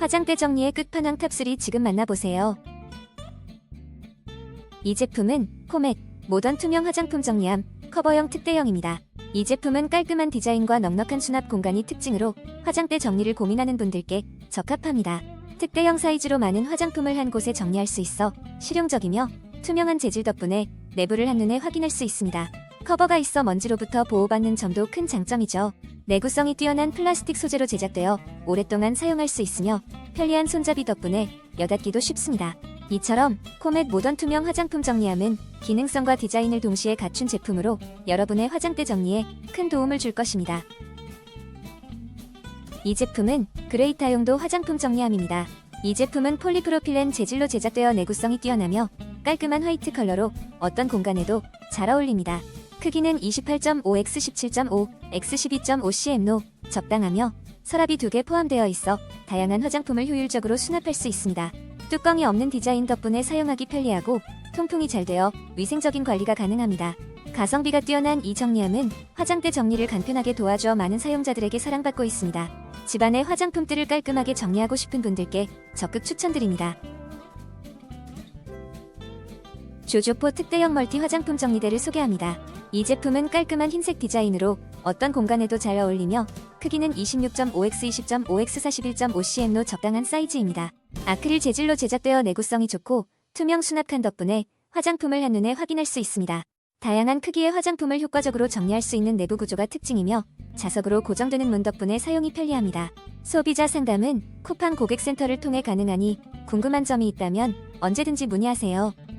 화장대 정리의 끝판왕 탑3 지금 만나보세요. 이 제품은 코맥 모던 투명 화장품 정리함 커버형 특대형입니다. 이 제품은 깔끔한 디자인과 넉넉한 수납 공간이 특징으로 화장대 정리를 고민하는 분들께 적합합니다. 특대형 사이즈로 많은 화장품을 한 곳에 정리할 수 있어 실용적이며 투명한 재질 덕분에 내부를 한눈에 확인할 수 있습니다. 커버가 있어 먼지로부터 보호받는 점도 큰 장점이죠. 내구성이 뛰어난 플라스틱 소재로 제작되어 오랫동안 사용할 수 있으며 편리한 손잡이 덕분에 여닫기도 쉽습니다. 이처럼 코멧 모던 투명 화장품 정리함은 기능성과 디자인을 동시에 갖춘 제품으로 여러분의 화장대 정리에 큰 도움을 줄 것입니다. 이 제품은 그레이타용도 화장품 정리함입니다. 이 제품은 폴리프로필렌 재질로 제작되어 내구성이 뛰어나며 깔끔한 화이트 컬러로 어떤 공간에도 잘 어울립니다. 크기는 28.5x 17.5, x 12.5cm로 적당하며 서랍이 두 개 포함되어 있어 다양한 화장품을 효율적으로 수납할 수 있습니다. 뚜껑이 없는 디자인 덕분에 사용하기 편리하고 통풍이 잘 되어 위생적인 관리가 가능합니다. 가성비가 뛰어난 이 정리함은 화장대 정리를 간편하게 도와줘 많은 사용자들에게 사랑받고 있습니다. 집안의 화장품들을 깔끔하게 정리하고 싶은 분들께 적극 추천드립니다. 조조포 특대형 멀티 화장품 정리대를 소개합니다. 이 제품은 깔끔한 흰색 디자인으로 어떤 공간에도 잘 어울리며 크기는 26.5x 20.5x 41.5cm로 적당한 사이즈입니다. 아크릴 재질로 제작되어 내구성이 좋고 투명 수납칸 덕분에 화장품을 한눈에 확인할 수 있습니다. 다양한 크기의 화장품을 효과적으로 정리할 수 있는 내부 구조가 특징이며 자석으로 고정되는 문 덕분에 사용이 편리합니다. 소비자 상담은 쿠팡 고객센터를 통해 가능하니 궁금한 점이 있다면 언제든지 문의하세요.